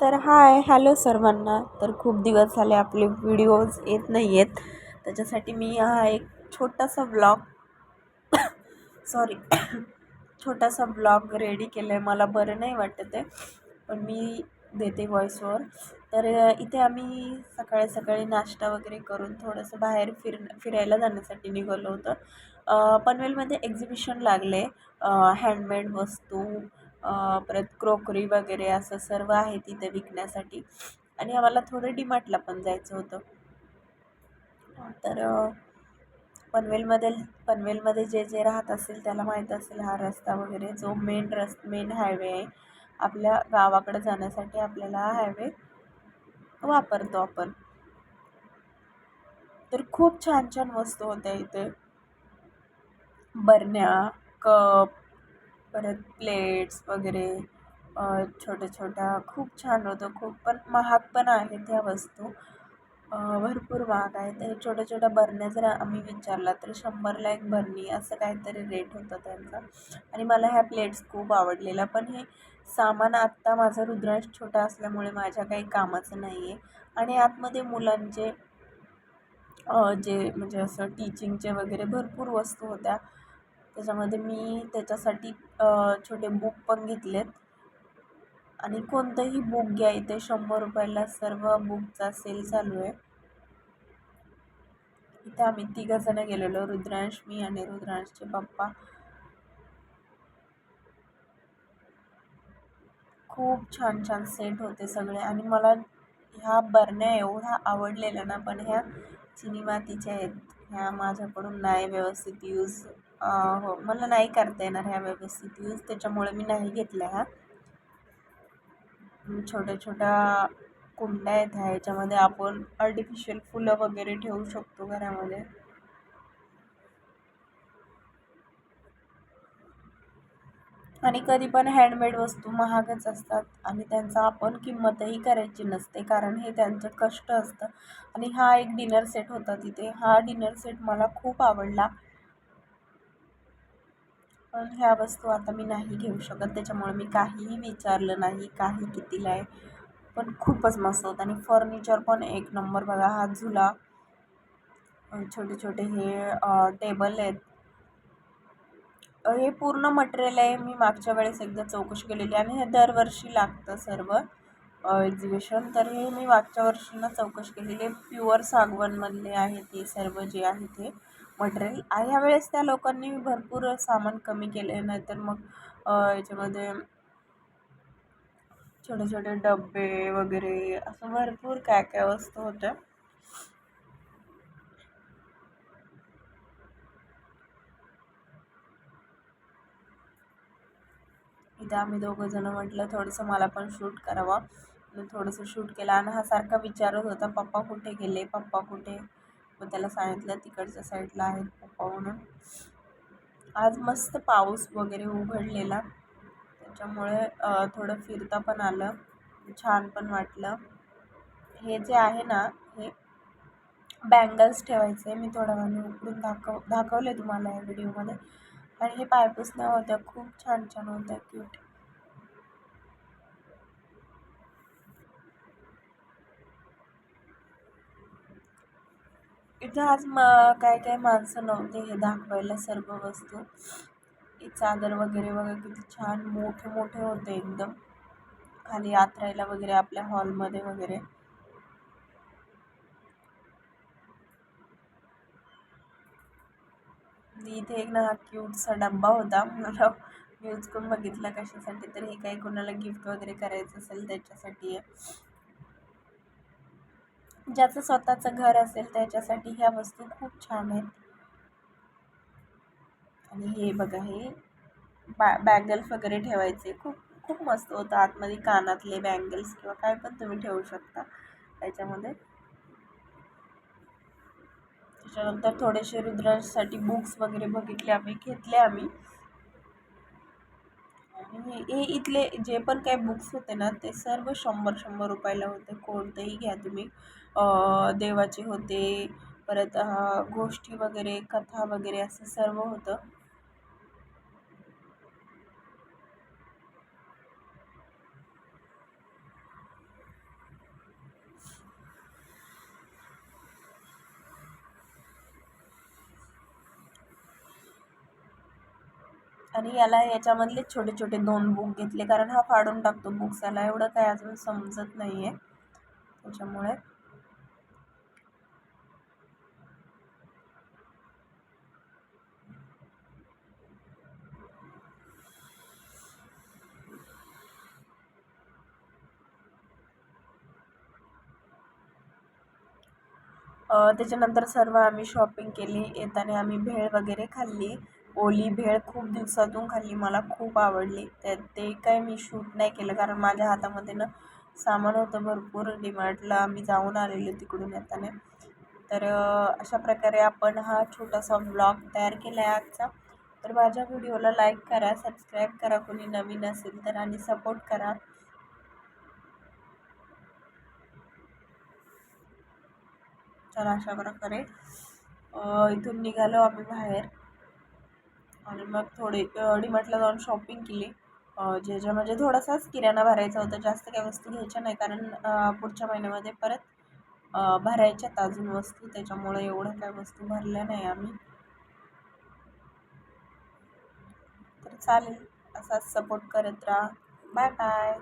तर hi hello सर्वांना. तर खूप दिवस झाले आपले व्हिडिओज येत नाही आहेत त्याच्यासाठी मी हा एक छोटासा ब्लॉग सॉरी छोटासा ब्लॉग रेडी केला आहे मला बरं नाही वाटत आहे पण मी देते व्हॉइसवर तर इथे आम्ही सकाळी सकाळी नाश्ता वगैरे करून थोडंसं बाहेर फिर फिरायला जाण्यासाठी निघालो होतं. पनवेलमध्ये एक्झिबिशन लागले. हँडमेड वस्तू परत क्रोकरी वगैरे असं सर्व आहे तिथे विकण्यासाठी. आणि आम्हाला थोडं डीमार्टला पण जायचं होतं. तर पनवेलमध्ये पनवेलमध्ये जे जे राहत असेल त्याला माहीत असेल हा रस्ता वगैरे जो मेन रस मेन हायवे आहे. आपल्या गावाकडे जाण्यासाठी आपल्याला हा हायवे वापरतो आपण. तर खूप छान छान वस्तू होत्या इथे. बरण्या कप परत प्लेट्स वगैरे छोट्या छोट्या खूप छान होतं खूप पण महाग पण आहेत ह्या वस्तू. भरपूर महाग आहेत. हे छोट्या छोट्या बरण्या जर आम्ही विचारला तर शंभरला एक बरणी असं काहीतरी रेट होता त्यांचा. आणि मला ह्या प्लेट्स खूप आवडलेल्या पण हे सामान आत्ता माझा रुद्रांश छोटा असल्यामुळे माझ्या काही कामाचं नाही आहे आणि आतमध्ये मुलांचे जे म्हणजे असं टीचिंगचे वगैरे भरपूर वस्तू होत्या. त्याच्यामध्ये मी त्याच्यासाठी छोटे बुक पण घेतले आहेत आणि कोणतंही बुक घ्या इथे शंभर रुपयाला सर्व बुकचा सेल चालू आहे. इथे आम्ही तिघंजणं गेलेलो रुद्रांश मी आणि रुद्रांशचे पप्पा. खूप छान छान सेट होते सगळे. आणि मला ह्या बरण्या एवढ्या आवडलेल्या ना पण ह्या चिनी मातीच्या आहेत. ह्या माझ्याकडून नाही व्यवस्थित यूज हो मला नाही करता येणार ह्या व्यवस्थित यूज त्याच्यामुळे मी नाही घेतल्या ह्या. छोट्या छोट्या कुंड्या आहेत ह्या ह्याच्यामध्ये आपण आर्टिफिशियल फुलं वगैरे ठेवू शकतो घरामध्ये. आणि कधी पण हँडमेड वस्तू महागच असतात आणि त्यांचा आपण किंमतही करायची नसते कारण हे त्यांचं कष्ट असतं. आणि हा एक डिनर सेट होता तिथे. हा डिनर सेट मला खूप आवडला. पण ह्या वस्तू आता मी नाही घेऊ शकत. त्याच्यामुळे मी काहीही विचारलं नाही काही कितीला आहे. पण खूपच मस्त होतं. आणि फर्निचर पण एक नंबर बघा. हा झुला. छोटे छोटे हे टेबल आहेत. हे पूर्ण मटेरियल आहे. मी मागच्या वेळेस एकदा चौकशी केलेली आणि हे दरवर्षी लागतं सर्व एक्झिबिशन तर हे मी मागच्या वर्षीना चौकशी केलेली. आहे प्युअर सागवनमधले आहे ते सर्व जे आहे ते मटेरियल ह्या वेळेस त्या लोकांनी भरपूर सामान कमी केले आहे नाहीतर मग याच्यामध्ये छोटे छोटे डबे वगैरे असं भरपूर काय काय वस्तू होत्या. तिथं आम्ही दोघंजणं म्हटलं थोडंसं मला पण शूट करावं. थोडंसं शूट केलं आणि हा सारखा विचारत होता पप्पा कुठे गेले? पप्पा कुठे? मग त्याला सांगितलं तिकडच्या साईडला आहेत पप्पा म्हणून. आज मस्त पाऊस वगैरे उघडलेला. त्याच्यामुळे थोडं फिरता पण आलं. छान पण वाटलं. हे जे आहे ना हे बँगल्स ठेवायचे मी थोड्या वेळाने उकडून दाखव दाखवले तुम्हाला या व्हिडिओमध्ये आणि हे पायपुसण्या होत्या खूप छान छान होत्या क्यूट इथं आज म काय काय माणसं नव्हते हे दाखवायला सर्व वस्तू. चादर वगैरे वगैरे किती छान मोठे मोठे होते एकदम. खाली यात्रायला वगैरे आपल्या हॉलमध्ये वगैरे. इथे एक ना हा क्यूटचा डब्बा होता. मला यूज करून बघितला कशासाठी तर. हे काही कोणाला गिफ्ट वगैरे करायचं असेल त्याच्यासाठी. ज्याचं स्वतःचं घर असेल त्याच्यासाठी ह्या वस्तू खूप छान आहेत. आणि हे बघा हे बॅ बँगल्स वगैरे ठेवायचे. खूप खूप मस्त होतं. आतमध्ये कानातले बँगल्स किंवा काय पण तुम्ही ठेवू शकता त्याच्यामध्ये. त्याच्यानंतर थोडेसे रुद्रासाठी बुक्स वगैरे बघितले आम्ही घेतले आम्ही. आणि हे इथले जे पण काही बुक्स होते ना ते सर्व शंभर शंभर रुपयाला होते. कोणतेही घ्या तुम्ही. देवाचे होते परत गोष्टी वगैरे कथा वगैरे असं सर्व होतं. आणि याला याच्यामधले छोटे छोटे दोन बुक घेतले. कारण हा फाडून टाकतो बुक्स याला. एवढं काय अजून समजत नाही आहे त्याच्यामुळे त्याच्यानंतर सर्व आम्ही शॉपिंग केली. येताना आम्ही भेळ वगैरे खाल्ली. ओली भेळ खूप दिवसातून खाल्ली मला खूप आवडली. त्या ते काय मी शूट नाही केलं कारण माझ्या हातामध्ये ना सामान होतं भरपूर डिमार्टला आम्ही जाऊन आलेलो तिकडून येताना. तर अशा प्रकारे आपण हा छोटासा ब्लॉग तयार केला आहे आजचा. तर माझ्या व्हिडिओला लाईक करा सबस्क्राईब करा कोणी नवीन असेल तर आणि सपोर्ट करा. तर अशा प्रकारे इथून निघालो आम्ही बाहेर. आणि मग थोडे डीमार्टला जाऊन शॉपिंग केली. जे जे म्हणजे थोडासाच किराणा भरायचा होता जास्त काही वस्तू घ्यायच्या नाही. कारण पुढच्या महिन्यामध्ये परत भरायच्यात अजून वस्तू. त्याच्यामुळे एवढ्या काय वस्तू भरल्या नाही आम्ही. तर चालेल. असाच सपोर्ट करत राहा. Bye bye